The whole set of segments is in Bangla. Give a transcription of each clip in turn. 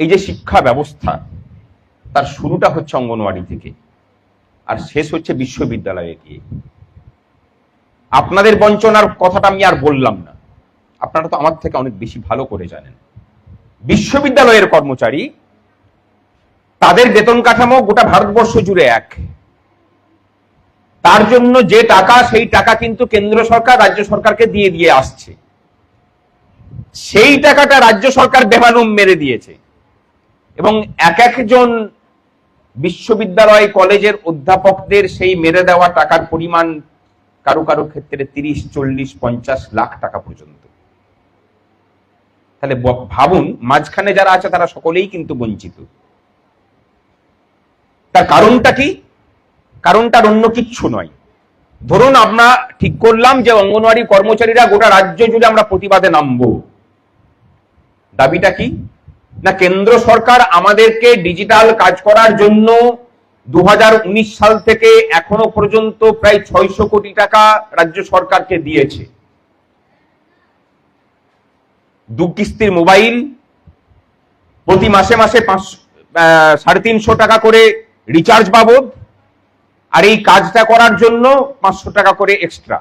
এই যে শিক্ষা ব্যবস্থা, তার শুরুটা হচ্ছে অঙ্গনওয়াড়ি থেকে আর শেষ হচ্ছে বিশ্ববিদ্যালয়ে গিয়ে। আপনাদের বঞ্চনার কথাটা আমি আর বললাম না। আপনারা তো আমার থেকে অনেক বেশি ভালো করে জানেন। বিশ্ববিদ্যালয়ের কর্মচারী, তাদের বেতন কাঠামো গোটা ভারতবর্ষ জুড়ে এক। তার জন্য যে টাকা, সেই টাকা কিন্তু কেন্দ্র সরকার, রাজ্য সরকারকে দিয়ে দিয়ে আসছে। সেই টাকাটা রাজ্য সরকার বেমানুম মেরে দিয়েছে। এবং এক একজন বিশ্ববিদ্যালয় কলেজের অধ্যাপকদের সেই মেরে দেওয়া টাকার পরিমাণ কারও কারও ক্ষেত্রে তিরিশ, চল্লিশ, পঞ্চাশ লাখ টাকা পর্যন্ত। তাহলে ভাবুন, মাঝখানে যারা আছে তারা সকলেই কিন্তু বঞ্চিত। তার কারণটা কি? কারণটার অন্য কিচ্ছু নয়। ধরুন আমরা ঠিক করলাম যে অঙ্গনওয়াড়ি কর্মচারীরা গোটা রাজ্য জুড়ে আমরা প্রতিবাদে নামবো। দাবিটা কি? না কেন্দ্র সরকার আমাদেরকে ডিজিটাল কাজ করার জন্য দু হাজার উনিশ সাল থেকে এখনও পর্যন্ত প্রায় ছয়শো কোটি টাকা রাজ্য সরকারকে দিয়েছে। দু কিস্তির মোবাইল প্রতি মাসে মাসে আহ, সাড়ে তিনশো টাকা করে রিচার্জ বাবদ আর এই কাজটা করার জন্য পাঁচশো টাকা করে এক্সট্রা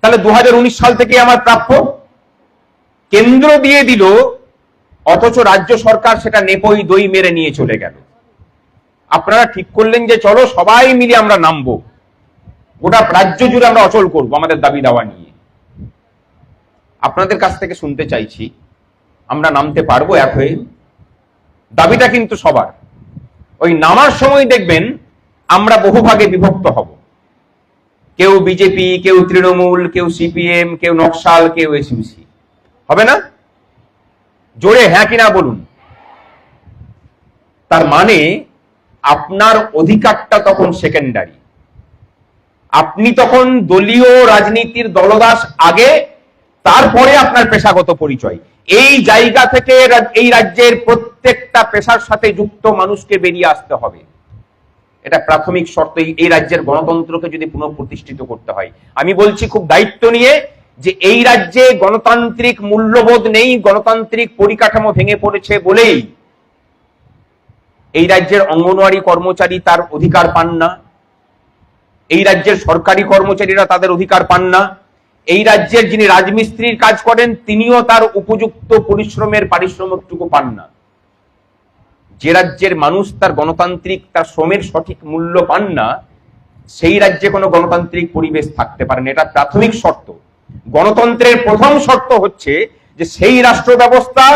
তাহলে দু হাজার উনিশ সাল থেকে আমার প্রাপ্য। কেন্দ্র দিয়ে দিল, অথচ রাজ্য সরকার সেটা নেপই দই মেরে নিয়ে চলে গেল। আপনারা ঠিক করলেন যে চলো সবাই মিলে আমরা নামবো। গোটা রাজ্য জুড়ে আমরা অচল করব আমাদের দাবি দাওয়া নিয়ে। আপনাদের কাছ থেকে শুনতে চাইছি, আমরা নামতে পারব এক হয়ে। দাবিটা কিন্তু সবার। ওই নামার সময় দেখবেন আমরা বহু ভাগে বিভক্ত হব। কেউ বিজেপি, কেউ তৃণমূল, কেউ সিপিএম, কেউ নকশাল, কেউ এসইউসি হবে না? জোরে হ্যাঁ কিনা বলুন। তার মানে আপনার অধিকারটা তখন সেকেন্ডারি আপনি তখন দলীয় রাজনীতির দলদাস আগে, তারপরে আপনার পেশাগত পরিচয়। এই জায়গা থেকে এই রাজ্যের প্রত্যেকটা পেশার সাথে যুক্ত মানুষকে বেরিয়ে আসতে হবে। এটা প্রাথমিক শর্ত। এই- রাজ্যের গণতন্ত্রকে যদি পুনঃপ্রতিষ্ঠিত করতে হয়। আমি বলছি খুব দায়িত্ব নিয়ে যে এই রাজ্যে গণতান্ত্রিক মূল্যবোধ নেই, গণতান্ত্রিক পরিকাঠামো ভেঙে পড়েছে বলেই এই রাজ্যের অঙ্গনওয়াড়ি কর্মচারী তার অধিকার পান না, এই রাজ্যের সরকারি কর্মচারীরা তাদের অধিকার পান না, এই রাজ্যের যিনি রাজমিস্ত্রির কাজ করেন তিনিও তার উপযুক্ত পরিশ্রমের পারিশ্রমিকটুকু পান না। যে রাজ্যের মানুষ তার গণতান্ত্রিক, তার শ্রমের সঠিক মূল্য পান না, সেই রাজ্যে কোনো গণতান্ত্রিক পরিবেশ থাকতে পারে না। এটা প্রাথমিক শর্ত। গণতন্ত্রের প্রথম শর্ত হচ্ছে যে সেই রাষ্ট্র ব্যবস্থা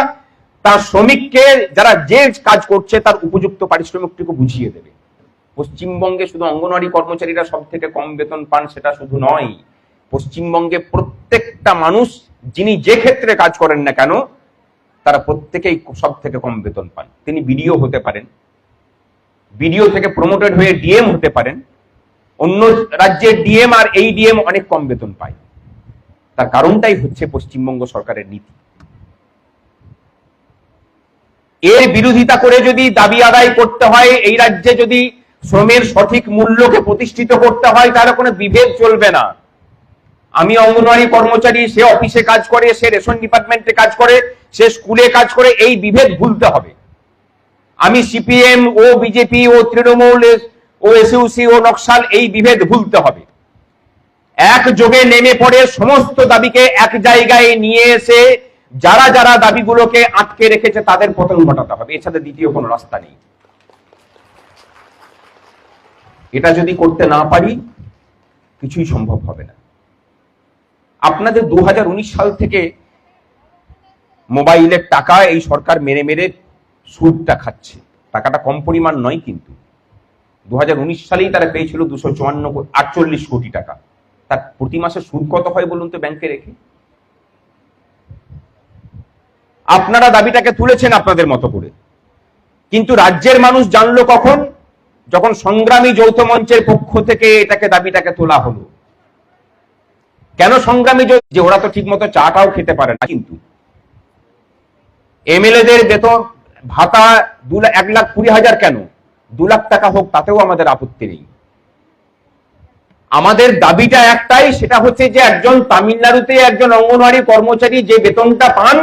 তার শ্রমিককে, যারা যে কাজ করছে তার উপযুক্ত পারিশ্রমিকটুকু বুঝিয়ে দেবে। পশ্চিমবঙ্গে শুধু অঙ্গনওয়াড়ি কর্মচারীরা সব থেকে কম বেতন পান সেটা শুধু নয়, পশ্চিমবঙ্গে প্রত্যেকটা মানুষ যিনি যে ক্ষেত্রে কাজ করেন না কেন, তারা প্রত্যেকেই সব থেকে কম বেতন পান। তিনি বিডিও হতে পারেন, বিডিও থেকে প্রমোটেড হয়ে ডিএম হতে পারেন, অন্য রাজ্যের ডিএম আর এই ডিএম অনেক কম বেতন পায়। তার কারণটাই হচ্ছে পশ্চিমবঙ্গ সরকারের নীতি। এর বিরোধিতা করে যদি দাবি আদায় করতে হয়, এই রাজ্যে যদি শ্রমের সঠিক মূল্যকে প্রতিষ্ঠিত করতে হয়, তাহলে কোনো বিভেদ চলবে না। আমি অঙ্গনওয়াড়ি কর্মচারী, সে অফিসে কাজ করে, সে রেশন ডিপার্টমেন্টে কাজ করে, সে স্কুলে কাজ করে, এই বিভেদ ভুলতে হবে। আমি সিপিএম, ও বিজেপি, ও তৃণমূল, ও এসইউসি ও নকশাল, এই বিভেদ ভুলতে হবে। এক যোগে নেমে পড়ে সমস্ত দাবিকে এক জায়গায় নিয়ে এসে যারা যারা দাবিগুলোকে আটকে রেখেছে তাদের পতন ঘটাতে হবে। এছাড়া দ্বিতীয় কোনো রাস্তা নেই। এটা যদি করতে না পারি, কিছুই সম্ভব হবে না। আপনাদের দু হাজার উনিশ সাল থেকে মোবাইলের টাকা এই সরকার মেরে মেরে সুদটা খাচ্ছে। টাকাটা কম পরিমাণ নয় কিন্তু। দু হাজার উনিশ সালেই তারা পেয়েছিল দুশো চুয়ান্ন আটচল্লিশ কোটি টাকা। তার প্রতি মাসে সুদ কত হয় বলুন তো ব্যাংকে রেখে? আপনারা দাবিটাকে তুলেছেন আপনাদের মতো করে। কিন্তু রাজ্যের মানুষ জানলো কখন? যখন সংগ্রামী যৌথ মঞ্চের পক্ষ থেকে এটাকে দাবিটাকে তোলা হলো। কেন সংগ্রামী যে ওরা তো ঠিক মতো চাটাও খেতে পারে না কিন্তু। এমএলএদের বেতন, ভাতা দু এক লাখ কুড়ি হাজার কেন? দু লাখ টাকা হোক, তাতেও আমাদের আপত্তি নেই। আমাদের দাবিটা একটাই, সেটা হচ্ছে যে একজন তামিলনাড়ুতে একজন অঙ্গনওয়াড়ি কর্মচারী যে বেতনটা পান,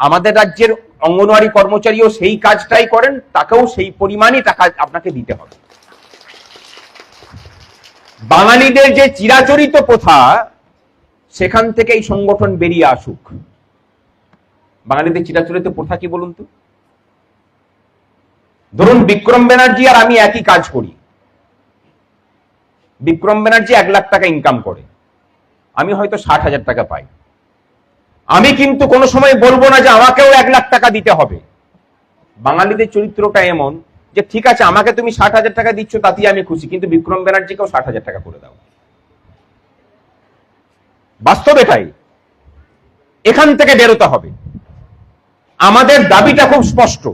আমাদের রাজ্যের অঙ্গনওয়াড়ি কর্মচারীও সেই কাজটাই করেন, তাকেও সেই পরিমাণই টাকা আপনাকে দিতে হবে। বাঙালিদের যে চিরাচরিত প্রথা, সেখান থেকে এই সংগঠন বেরিয়ে আসুক। বাঙালিদের চিরাচরিত প্রথা কি বলুন তো? ধরুন বিক্রম ব্যানার্জি আর আমি একই কাজ করি। বিক্রম ব্যানার্জি এক লাখ টাকা ইনকাম করে। আমি হয়তো ষাট হাজার টাকা পাই। আমি কিন্তু কোনো সময় বলব না যে আমাকেও এক লাখ টাকা দিতে হবে। বাঙালিদের চরিত্রটা এমন যে, ঠিক আছে, আমাকে তুমি ষাট হাজার টাকা দিচ্ছ, তাতেই আমি খুশি। কিন্তু বিক্রম ব্যানার্জিকেও ষাট হাজার টাকা করে দাও। বাস্তব এটাই। এখান থেকে বেরোতে হবে। আমাদের দাবিটা খুব স্পষ্ট।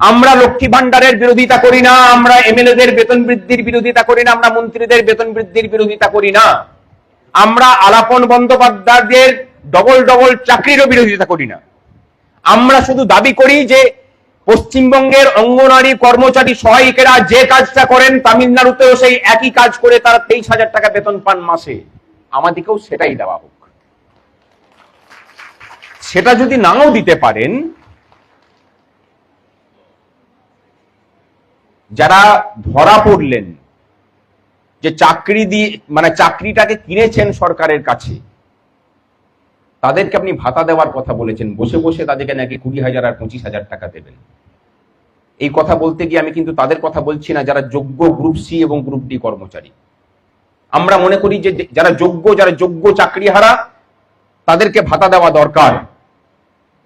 আমরা লক্ষ্মী ভান্ডারের বিরোধিতা করি না, আমরা এমএলএদের বেতন বৃদ্ধির বিরোধিতা করি না, আমরা মন্ত্রীদের বেতন বৃদ্ধির বিরোধিতা করি না। আমরা আলাপন বন্দ্যোপাধ্যায়দের ডবল ডবল চাকরিরও বিরোধিতা করি না। আমরা শুধু দাবি করি যে পশ্চিমবঙ্গের অঙ্গনারী কর্মচারী সহায়িকেরা যে কাজটা করেন তামিলনাড়ুতেও সেই একই কাজ করে তারা তেইশ হাজার টাকা বেতন পান মাসে। আমাদেরকেও সেটাই দেওয়া হোক। সেটা যদি নাও দিতে পারেন যারা ধরা পড়লেন যে চাকরি দিয়ে মানে চাকরিটাকে কিনেছেন সরকারের কাছে, তাদেরকে আপনি ভাতা দেওয়ার কথা বলেছেন, বসে বসে তাদেরকে নাকি কুড়ি হাজার আর পঁচিশ হাজার টাকা দেবেন। এই কথা বলতে গিয়ে আমি কিন্তু তাদের কথা বলছি না, যারা যোগ্য গ্রুপ সি এবং গ্রুপ ডি কর্মচারী। আমরা মনে করি যে যারা যোগ্য যারা যোগ্য চাকরিহারা, তাদেরকে ভাতা দেওয়া দরকার।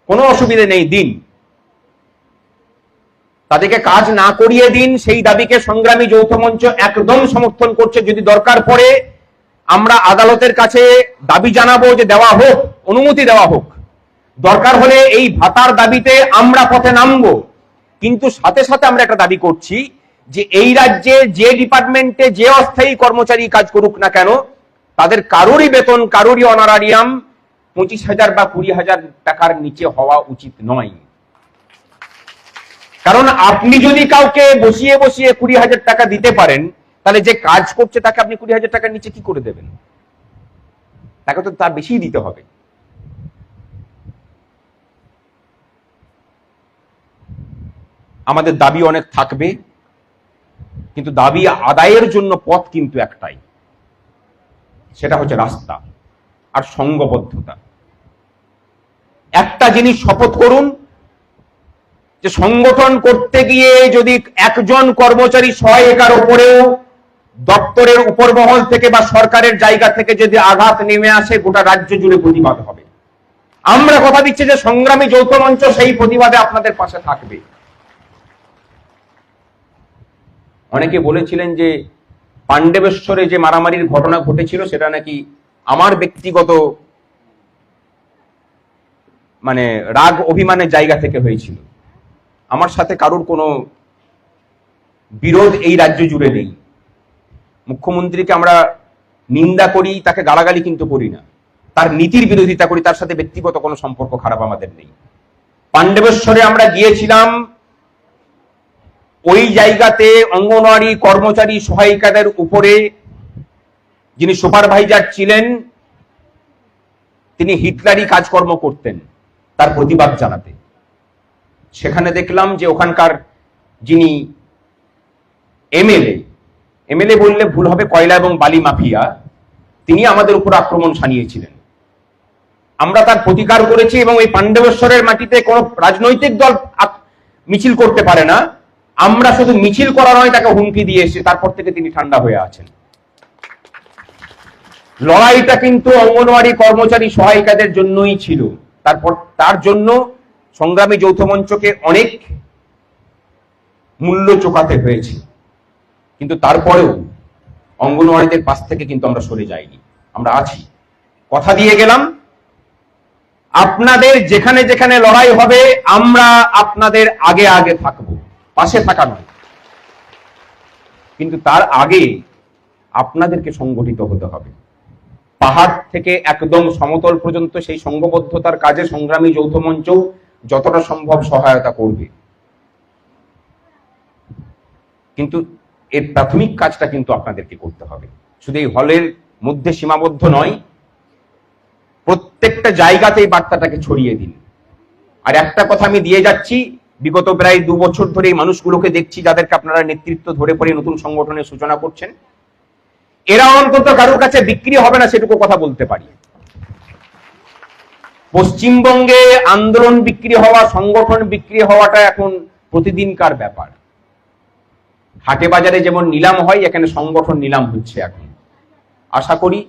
কোনো অসুবিধে নেই, দিন। তাদেরকে কাজ না করিয়ে দিন, সেই দাবিকে সংগ্রামী যৌথ মঞ্চ একদম সমর্থন করছে। যদি দরকার পড়ে, আমরা আদালতের কাছে দাবি জানাব যে দেওয়া হোক, অনুমতি দেওয়া হোক। দরকার হলে এই ভাতার দাবিতে আমরা পথে নামবো। কিন্তু সাথে সাথে আমরা একটা দাবি করছি যে এই রাজ্যে যে ডিপার্টমেন্টে যে অস্থায়ী কর্মচারী কাজ করুক না কেন, তাদের কারোরই বেতন, কারোরই অনারারিয়াম পঁচিশ হাজার বা কুড়ি হাজার টাকার নিচে হওয়া উচিত নয়। কারণ আপনি যদি কাউকে বসিয়ে বসিয়ে কুড়ি হাজার টাকা দিতে পারেন, তাহলে যে কাজ করছে তাকে আপনি কুড়ি হাজার টাকার নিচে কি করে দেবেন? তাকে তো তার বেশি দিতে হবে। আমাদের দাবি অনেক থাকবে, কিন্তু দাবি আদায়ের জন্য পথ কিন্তু একটাই। সেটা হচ্ছে রাস্তা আর সঙ্গবদ্ধতা। একটা জিনিস শপথ করুন যে সংগঠন করতে গিয়ে যদি একজন কর্মচারী সহায়িকার উপরেও দপ্তরের উপর মহল থেকে বা সরকারের জায়গা থেকে যদি আঘাত নেমে আসে, গোটা রাজ্য জুড়ে প্রতিবাদ হবে। আমরা কথা দিচ্ছি যে সংগ্রামী যৌথ মঞ্চ সেই প্রতিবাদে আপনাদের পাশে থাকবে। অনেকে বলেছিলেন যে পাণ্ডবেশ্বরে যে মারামারির ঘটনা ঘটেছিল, সেটা নাকি আমার ব্যক্তিগত মানে রাগ অভিমানের জায়গা থেকে হয়েছিল। আমার সাথে কারোর কোনো বিরোধ এই রাজ্য জুড়ে নেই। মুখ্যমন্ত্রীকে আমরা নিন্দা করি, তাকে গালাগালি কিন্তু করি না। তার নীতির বিরোধিতা করি, তার সাথে ব্যক্তিগত কোনো সম্পর্ক খারাপ আমাদের নেই। পাণ্ডবেশ্বরে আমরা গিয়েছিলাম, ওই জায়গাতে অঙ্গনওয়াড়ি কর্মচারী সহায়িকাদের উপরে যিনি সুপারভাইজার ছিলেন, তিনি হিটলারি কাজকর্ম করতেন তার প্রতিবাদ জানাতে। সেখানে দেখলাম যে ওখানকার যিনি এমএলএ এমএলএ বললে ভুল হবে কয়লা এবং বালি মাফিয়া, তিনি আমাদের উপর আক্রমণ সানিয়েছিলেন আমরা তার প্রতিকার করেছি এবং এই পাণ্ডবেশ্বরের মাটিতে কোনো রাজনৈতিক দল মিছিল করতে পারে না। আমরা শুধু মিছিল করা নয়, তাকে হুমকি দিয়ে এসে তারপর থেকে তিনি ঠান্ডা হয়ে আছেন। লড়াইটা কিন্তু অঙ্গনওয়াড়ি কর্মচারী সহায়িকাদের জন্যই ছিল। তারপর, তার জন্য সংগ্রামী যৌথ মঞ্চকে অনেক মূল্য চোকাতে হয়েছে। কিন্তু তারপরেও অঙ্গনওয়াড়িদের পাশ থেকে কিন্তু আমরা সরে যাইনি। আমরা আছি। কথা দিয়ে গেলাম, আপনাদের যেখানে যেখানে লড়াই হবে, আমরা আপনাদের আগে আগে থাকব। পাশে থাকা নয়। কিন্তু তার আগে আপনাদেরকে সংগঠিত হতে হবে। পাহাড় থেকে একদম সমতল পর্যন্ত সেই সংঘবদ্ধতার কাজে সংগ্রামী যৌথ মঞ্চ যতটা সম্ভব সহায়তা করবে। কিন্তু এর প্রাথমিক কাজটা কিন্তু আপনাদেরকে করতে হবে। শুধু এই হলের মধ্যে সীমাবদ্ধ নয়, প্রত্যেকটা জায়গাতেই বার্তাটাকে ছড়িয়ে দিন। আর একটা কথা আমি দিয়ে যাচ্ছি, বিগত প্রায় দু বছর ধরে এই মানুষগুলোকে দেখছি যাদেরকে আপনারা নেতৃত্ব ধরে পড়ে নতুন সংগঠনের সূচনা করছেন। এরা অন্তত কারোর কাছে বিক্রি হবে না সেটুকু কথা বলতে পারি। পশ্চিমবঙ্গে আন্দোলন বিক্রি হওয়া, সংগঠন বিক্রি হওয়াটা এখন প্রতিদিনকার ব্যাপার। হাটে বাজারে যেমন নিলাম হয়, এখানে সংগঠন নিলাম হচ্ছে এখন। আশা করি